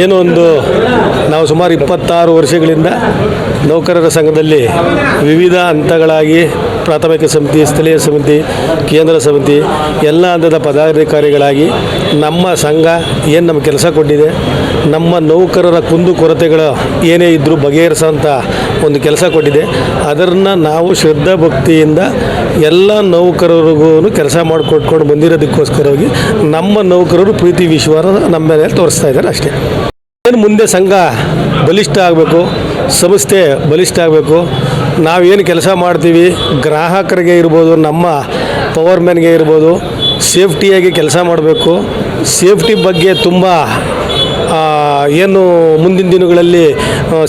ಏನೋ ಒಂದು ನಾವು ಸುಮಾರು ಇಪ್ಪತ್ತಾರು ವರ್ಷಗಳಿಂದ ನೌಕರರ ಸಂಘದಲ್ಲಿ ವಿವಿಧ ಹಂತಗಳಾಗಿ ಪ್ರಾಥಮಿಕ ಸಮಿತಿ, ಸ್ಥಳೀಯ ಸಮಿತಿ, ಕೇಂದ್ರ ಸಮಿತಿ, ಎಲ್ಲ ಹಂತದ ಪದಾಧಿಕಾರಿಗಳಾಗಿ ನಮ್ಮ ಸಂಘ ಏನು ನಮ್ಮ ಕೆಲಸ ಕೊಟ್ಟಿದೆ, ನಮ್ಮ ನೌಕರರ ಕುಂದು ಕೊರತೆಗಳು ಏನೇ ಇದ್ದರೂ ಬಗೆಹರಿಸೋಂಥ ಒಂದು ಕೆಲಸ ಕೊಟ್ಟಿದೆ. ಅದನ್ನು ನಾವು ಶ್ರದ್ಧಾ ಭಕ್ತಿಯಿಂದ ಎಲ್ಲ ನೌಕರರಿಗೂ ಕೆಲಸ ಮಾಡಿಕೊಟ್ಕೊಂಡು ಬಂದಿರೋದಕ್ಕೋಸ್ಕರವಾಗಿ ನಮ್ಮ ನೌಕರರು ಪ್ರೀತಿ ವಿಶ್ವಾಸ ನಮ್ಮ ಮೇಲೆ ತೋರಿಸ್ತಾ ಇದ್ದಾರೆ ಅಷ್ಟೇ. ಏನು ಮುಂದೆ ಸಂಘ ಬಲಿಷ್ಠ ಆಗಬೇಕು, ಸಂಸ್ಥೆ ಬಲಿಷ್ಠ ಆಗಬೇಕು ನಾವೇನು ಕೆಲಸ ಮಾಡ್ತೀವಿ, ಗ್ರಾಹಕರಿಗೆ ಇರ್ಬೋದು, ನಮ್ಮ ಪವರ್ ಮ್ಯಾನ್ಗೆ ಇರ್ಬೋದು, ಸೇಫ್ಟಿಯಾಗಿ ಕೆಲಸ ಮಾಡಬೇಕು, ಸೇಫ್ಟಿ ಬಗ್ಗೆ ತುಂಬ ಏನು ಮುಂದಿನ ದಿನಗಳಲ್ಲಿ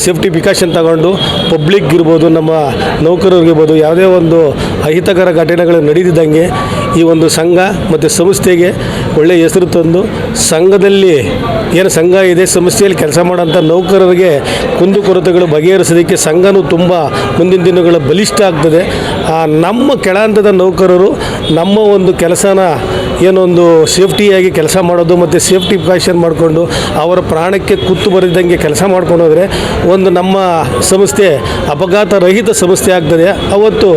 ಸೇಫ್ಟಿ ಪ್ರಿಕಾಷನ್ ತಗೊಂಡು ಪಬ್ಲಿಕ್ ಇರ್ಬೋದು, ನಮ್ಮ ನೌಕರರಿಗಿರ್ಬೋದು ಯಾವುದೇ ಒಂದು ಅಹಿತಕರ ಘಟನೆಗಳು ನಡೆದಿದ್ದಂಗೆ ಈ ಒಂದು ಸಂಘ ಮತ್ತು ಸಂಸ್ಥೆಗೆ ಒಳ್ಳೆಯ ಹೆಸರು ತಂದು ಸಂಘದಲ್ಲಿ ಏನು ಸಂಘ ಇದೆ, ಸಂಸ್ಥೆಯಲ್ಲಿ ಕೆಲಸ ಮಾಡೋಂಥ ನೌಕರರಿಗೆ ಕುಂದುಕೊರತೆಗಳು ಬಗೆಹರಿಸೋದಕ್ಕೆ ಸಂಘನೂ ತುಂಬ ಮುಂದಿನ ದಿನಗಳು ಬಲಿಷ್ಠ ಆಗ್ತದೆ. ನಮ್ಮ ಕೆಳಹಂತದ ನೌಕರರು ನಮ್ಮ ಒಂದು ಕೆಲಸನ ಏನೊಂದು ಸೇಫ್ಟಿಯಾಗಿ ಕೆಲಸ ಮಾಡೋದು ಮತ್ತು ಸೇಫ್ಟಿ ಪ್ರಿಕಾಷನ್ ಮಾಡಿಕೊಂಡು ಅವರ ಪ್ರಾಣಕ್ಕೆ ಕುತ್ತು ಬರಿದಂಗೆ ಕೆಲಸ ಮಾಡ್ಕೊಂಡು ಹೋದರೆ ಒಂದು ನಮ್ಮ ಸಂಸ್ಥೆ ಅಪಘಾತ ರಹಿತ ಸಂಸ್ಥೆ ಆಗ್ತದೆ. ಅವತ್ತು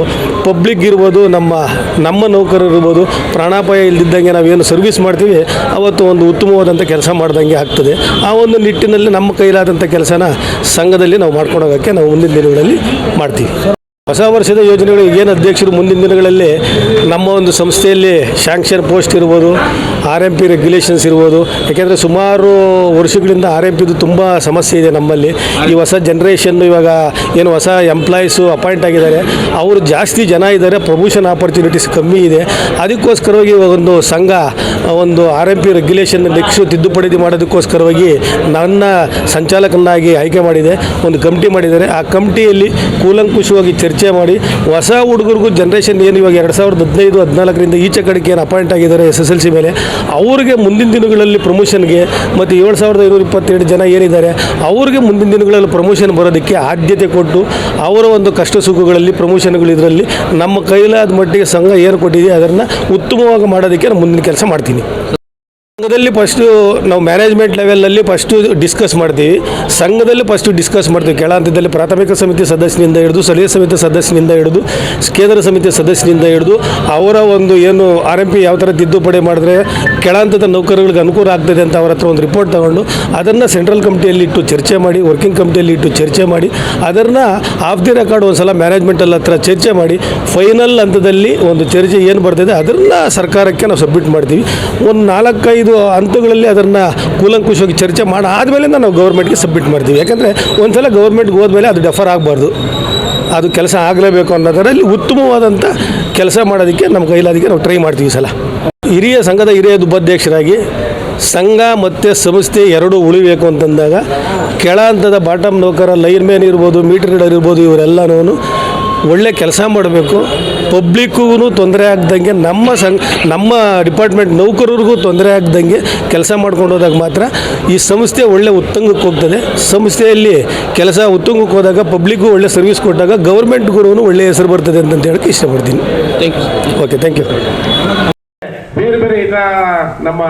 ಪಬ್ಲಿಕ್ ಇರ್ಬೋದು, ನಮ್ಮ ನಮ್ಮ ನೌಕರರು ಇರ್ಬೋದು, ಪ್ರಾಣಾಪಾಯ ಇಲ್ದಿದ್ದಂಗೆ ನಾವೇನು ಸರ್ವಿಸ್ ಮಾಡ್ತೀವಿ, ಅವತ್ತು ಒಂದು ಉತ್ತಮವಾದಂಥ ಕೆಲಸ ಮಾಡ್ದಂಗೆ ಆಗ್ತದೆ. ಆ ಒಂದು ನಿಟ್ಟಿನಲ್ಲಿ ನಮ್ಮ ಕೈಲಾದಂಥ ಕೆಲಸನ ಸಂಘದಲ್ಲಿ ನಾವು ಮಾಡ್ಕೊಂಡೋಗೋಕ್ಕೆ ನಾವು ಮುಂದಿನ ದಿನಗಳಲ್ಲಿ ಮಾಡ್ತೀವಿ. ಹೊಸ ವರ್ಷದ ಯೋಜನೆಗಳು ಏನು ಅಧ್ಯಕ್ಷರು ಮುಂದಿನ ದಿನಗಳಲ್ಲಿ ನಮ್ಮ ಒಂದು ಸಂಸ್ಥೆಯಲ್ಲಿ ಶಾಂಕ್ಷನ್ ಪೋಸ್ಟ್ ಇರ್ಬೋದು ಆರ್ ಎಂ ಪಿ ರೆಗ್ಯುಲೇಷನ್ಸ್ ಇರ್ಬೋದು. ಯಾಕೆಂದರೆ ಸುಮಾರು ವರ್ಷಗಳಿಂದ ಆರ್ ಎಂ ಪಿದು ತುಂಬ ಸಮಸ್ಯೆ ಇದೆ ನಮ್ಮಲ್ಲಿ. ಈ ಹೊಸ ಜನ್ರೇಷನ್ ಇವಾಗ ಏನು ಹೊಸ ಎಂಪ್ಲಾಯೀಸು ಅಪಾಯಿಂಟ್ ಆಗಿದ್ದಾರೆ. ಅವರು ಜಾಸ್ತಿ ಜನ ಇದ್ದಾರೆ ಪ್ರಮೋಷನ್ ಆಪರ್ಚುನಿಟೀಸ್ ಕಮ್ಮಿ ಇದೆ. ಅದಕ್ಕೋಸ್ಕರವಾಗಿ ಒಂದು ಸಂಘ ಒಂದು R M P regulation next ತಿದ್ದುಪಡಿ ಮಾಡೋದಕ್ಕೋಸ್ಕರವಾಗಿ ನನ್ನ ಸಂಚಾಲಕನಾಗಿ ಆಯ್ಕೆ ಮಾಡಿದೆ. ಒಂದು ಕಮಿಟಿ ಮಾಡಿದ್ದಾರೆ. ಆ ಕಮಿಟಿಯಲ್ಲಿ ಕೂಲಂಕುಷವಾಗಿ ಚರ್ಚೆ ಮಾಡಿ ಹೊಸ ಹುಡುಗರಿಗೂ ಜನ್ರೇಷನ್ ಏನು ಇವಾಗ ಎರಡು ಸಾವಿರದ ಹದಿನೈದು ಹದಿನಾಲ್ಕರಿಂದ ಈಚೆ ಕಡೆಗೆ ಏನು ಅಪಾಯಿಂಟ್ ಆಗಿದ್ದಾರೆ ಎಸ್ ಎಸ್ ಎಲ್ ಸಿ ಮೇಲೆ. ಅವ್ರಿಗೆ ಮುಂದಿನ ದಿನಗಳಲ್ಲಿ ಪ್ರಮೋಷನ್ಗೆ ಮತ್ತು ಏಳು ಸಾವಿರದ ಐನೂರ ಇಪ್ಪತ್ತೆರಡು ಜನ ಏನಿದ್ದಾರೆ, ಅವ್ರಿಗೆ ಮುಂದಿನ ದಿನಗಳಲ್ಲಿ ಪ್ರಮೋಷನ್ ಬರೋದಕ್ಕೆ ಆದ್ಯತೆ ಕೊಟ್ಟು ಅವರ ಒಂದು ಕಷ್ಟ ಸುಖಗಳಲ್ಲಿ ಪ್ರಮೋಷನ್ಗಳು ಇದರಲ್ಲಿ ನಮ್ಮ ಕೈಲಾದ ಮಟ್ಟಿಗೆ ಸಂಘ ಏನು ಕೊಟ್ಟಿದೆ ಅದನ್ನು ಉತ್ತಮವಾಗಿ ಮಾಡೋದಕ್ಕೆ ನಾನು ಮುಂದಿನ ಕೆಲಸ ಮಾಡ್ತೀನಿ. ಸಂಘದಲ್ಲಿ ಫಸ್ಟು ನಾವು ಮ್ಯಾನೇಜ್ಮೆಂಟ್ ಲೆವೆಲಲ್ಲಿ ಫಸ್ಟು ಡಿಸ್ಕಸ್ ಮಾಡ್ತೀವಿ. ಸಂಘದಲ್ಲಿ ಫಸ್ಟು ಡಿಸ್ಕಸ್ ಮಾಡ್ತೀವಿ. ಕೆಳ ಹಂತದಲ್ಲಿ ಪ್ರಾಥಮಿಕ ಸಮಿತಿ ಸದಸ್ಯನಿಂದ ಹಿಡಿದು ಸ್ಥಳೀಯ ಸಮಿತಿ ಸದಸ್ಯನಿಂದ ಹಿಡಿದು ಕೇಂದ್ರ ಸಮಿತಿ ಸದಸ್ಯನಿಂದ ಹಿಡಿದು ಅವರ ಒಂದು ಏನು ಆರ್ ಎಂ ಪಿ ಯಾವ ಥರ ತಿದ್ದುಪಡಿ ಮಾಡಿದ್ರೆ ಕೆಳ ಹಂತದ ನೌಕರರಿಗೆ ಅನುಕೂಲ ಆಗ್ತದೆ ಅಂತ ಅವರ ಹತ್ರ ಒಂದು ರಿಪೋರ್ಟ್ ತಗೊಂಡು ಅದನ್ನು ಸೆಂಟ್ರಲ್ ಕಮಿಟಿಯಲ್ಲಿ ಇಟ್ಟು ಚರ್ಚೆ ಮಾಡಿ ವರ್ಕಿಂಗ್ ಕಮಿಟಿಯಲ್ಲಿ ಇಟ್ಟು ಚರ್ಚೆ ಮಾಡಿ, ಅದನ್ನು ಆಫ್ ದಿ ರೆಕಾರ್ಡ್ ಒಂದು ಸಲ ಮ್ಯಾನೇಜ್ಮೆಂಟಲ್ಲಿ ಹತ್ರ ಚರ್ಚೆ ಮಾಡಿ ಫೈನಲ್ ಹಂತದಲ್ಲಿ ಒಂದು ಚರ್ಚೆ ಏನು ಬರ್ತದೆ ಅದನ್ನು ಸರ್ಕಾರಕ್ಕೆ ನಾವು ಸಬ್ಮಿಟ್ ಮಾಡ್ತೀವಿ. ಒಂದು ನಾಲ್ಕೈದು ಹಂತಗಳಲ್ಲಿ ಅದನ್ನು ಕೂಲಂಕುಷವಾಗಿ ಚರ್ಚೆ ಮಾಡಿ ಆದಮೇಲೆ ನಾವು ಗೌರ್ಮೆಂಟ್ಗೆ ಸಬ್ಮಿಟ್ ಮಾಡ್ತೀವಿ. ಯಾಕಂದರೆ ಒಂದು ಸಲ ಗೌರ್ಮೆಂಟ್ಗೆ ಹೋದ್ಮೇಲೆ ಅದು ಡೆಫರ್ ಆಗಬಾರ್ದು. ಅದು ಕೆಲಸ ಆಗಲೇಬೇಕು ಅನ್ನೋದರಲ್ಲಿ ಉತ್ತಮವಾದಂಥ ಕೆಲಸ ಮಾಡೋದಕ್ಕೆ ನಮ್ಮ ಕೈಲಾದಕ್ಕೆ ನಾವು ಟ್ರೈ ಮಾಡ್ತೀವಿ ಸಲ. ಹಿರಿಯ ಸಂಘದ ಹಿರಿಯ ಉಪಾಧ್ಯಕ್ಷರಾಗಿ ಸಂಘ ಮತ್ತು ಸಂಸ್ಥೆ ಎರಡೂ ಉಳಿಬೇಕು ಅಂತಂದಾಗ ಕೆಳ ಹಂತದ ಬಾಟಮ್ ನೌಕರ, ಲೈನ್ ಮ್ಯಾನ್ ಇರ್ಬೋದು ಮೀಟರ್ ಇಡರ್ ಇರ್ಬೋದು ಇವರೆಲ್ಲನೂ ಒಳ್ಳೆ ಕೆಲಸ ಮಾಡಬೇಕು. ಪಬ್ಲಿಕ್ಕಿಗೂ ತೊಂದರೆ ಆಗ್ದಂಗೆ ನಮ್ಮ ಸಂಘ ನಮ್ಮ ಡಿಪಾರ್ಟ್ಮೆಂಟ್ ನೌಕರರಿಗೂ ತೊಂದರೆ ಆಗ್ದಂಗೆ ಕೆಲಸ ಮಾಡ್ಕೊಂಡು ಹೋದಾಗ ಮಾತ್ರ ಈ ಸಂಸ್ಥೆ ಒಳ್ಳೆ ಉತ್ತುಂಗಕ್ಕೆ ಹೋಗ್ತದೆ. ಸಂಸ್ಥೆಯಲ್ಲಿ ಕೆಲಸ ಉತ್ತುಂಗಕ್ಕೆ ಹೋದಾಗ ಪಬ್ಲಿಕ್ಗೂ ಒಳ್ಳೆ ಸರ್ವಿಸ್ ಕೊಟ್ಟಾಗ ಗೌರ್ಮೆಂಟ್ಗೂ ಒಳ್ಳೆ ಹೆಸರು ಬರ್ತದೆ ಅಂತ ಹೇಳಕ್ಕೆ ಇಷ್ಟಪಡ್ತೀನಿ. Thank you okay thank you ಬೇರೆ ಬೇರೆ ಈಗ ನಮ್ಮ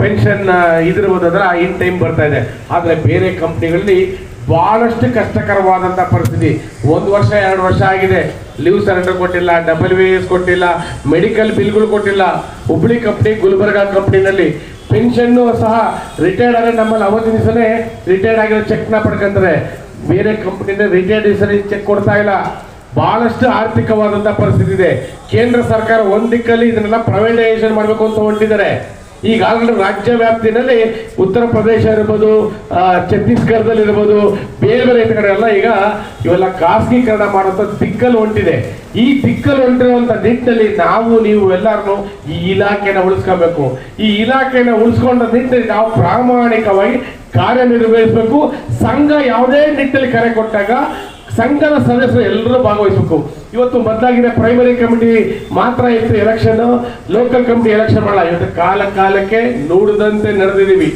ಪೆನ್ಷನ್ ಇದಿರ್ಬೋದಾದ್ರೆ ಇನ್ ಟೈಮ್ ಬರ್ತಾ ಇದೆ. ಆದರೆ ಬೇರೆ ಕಂಪ್ನಿಗಳಲ್ಲಿ ಬಹಳಷ್ಟು ಕಷ್ಟಕರವಾದಂತ ಪರಿಸ್ಥಿತಿ. ಒಂದು ವರ್ಷ, ಎರಡು ವರ್ಷ ಆಗಿದೆ. ಲೀವ್ ಸರೆಂಡರ್ ಕೊಟ್ಟಿಲ್ಲ ಡಬಲ್ ವಿ ಎಸ್ ಕೊಟ್ಟಿಲ್ಲ ಮೆಡಿಕಲ್ ಬಿಲ್ಗಳು ಕೊಟ್ಟಿಲ್ಲ. ಹುಬ್ಳಿ ಕಂಪ್ನಿ ಗುಲ್ಬರ್ಗಾ ಕಂಪ್ನಿನಲ್ಲಿ ಪೆನ್ಷನ್ ಸಹ ರಿಟೈರ್ಡ್ ಆದ್ರೆ ನಮ್ಮಲ್ಲಿ ಅವತ್ತಿನ ದಿವಸನೇ ರಿಟೈರ್ಡ್ ಆಗಿರೋ ಚೆಕ್ನ ಪಡ್ಕೊಂತಾರೆ. ಬೇರೆ ಕಂಪ್ನಿಯಿಂದ ರಿಟೈರ್ಡ್ ಸರಿ ಚೆಕ್ ಕೊಡ್ತಾ ಇಲ್ಲ. ಬಹಳಷ್ಟು ಆರ್ಥಿಕವಾದಂತ ಪರಿಸ್ಥಿತಿ ಇದೆ. ಕೇಂದ್ರ ಸರ್ಕಾರ ಒಂದ್ ದಿಕ್ಕಲ್ಲಿ ಇದನ್ನೆಲ್ಲ ಪ್ರೈವೇಟೈಸೇಷನ್ ಮಾಡಬೇಕು ಅಂತ ಹೊಂಟಿದ್ದಾರೆ. ಈಗಾಗಲೇ ರಾಜ್ಯ ವ್ಯಾಪ್ತಿನಲ್ಲಿ ಉತ್ತರ ಪ್ರದೇಶ ಇರ್ಬೋದು ಛತ್ತೀಸ್ಗಢದಲ್ಲಿ ಇರ್ಬೋದು, ಬೇರೆ ಬೇರೆ ಕಡೆ ಎಲ್ಲ ಈಗ ಇವೆಲ್ಲ ಖಾಸಗೀಕರಣ ಮಾಡುವಂತ ದಿಕ್ಕಲ್ಲಿ ಹೊಂಟಿದೆ. ಈ ದಿಕ್ಕಲ್ಲಿ ಹೊಂಟಿರುವಂಥ ನಿಟ್ಟಿನಲ್ಲಿ ನಾವು, ನೀವು ಎಲ್ಲರೂ ಈ ಇಲಾಖೆನ ಉಳಿಸ್ಕೋಬೇಕು. ಈ ಇಲಾಖೆನ ಉಳಿಸ್ಕೊಂಡ ನಿಟ್ಟಿನಲ್ಲಿ ನಾವು ಪ್ರಾಮಾಣಿಕವಾಗಿ ಕಾರ್ಯನಿರ್ವಹಿಸಬೇಕು. ಸಂಘ ಯಾವುದೇ ನಿಟ್ಟಿನಲ್ಲಿ ಕರೆ ಕೊಟ್ಟಾಗ ಸಂಘದ ಸದಸ್ಯರು ಎಲ್ಲರೂ ಭಾಗವಹಿಸಬೇಕು. ಇವತ್ತು ಬದಲಾಗಿದೆ ಪ್ರೈಮರಿ ಕಮಿಟಿ ಮಾತ್ರ ಇತ್ತು ಎಲೆಕ್ಷನ್ ಲೋಕಲ್ ಕಮಿಟಿ ಎಲೆಕ್ಷನ್ ಮಾಡಲ್ಲ. ಇವತ್ತು ಕಾಲ ಕಾಲಕ್ಕೆ ನೋಡಿದಂತೆ ನಡೆದಿದ್ದೀವಿ.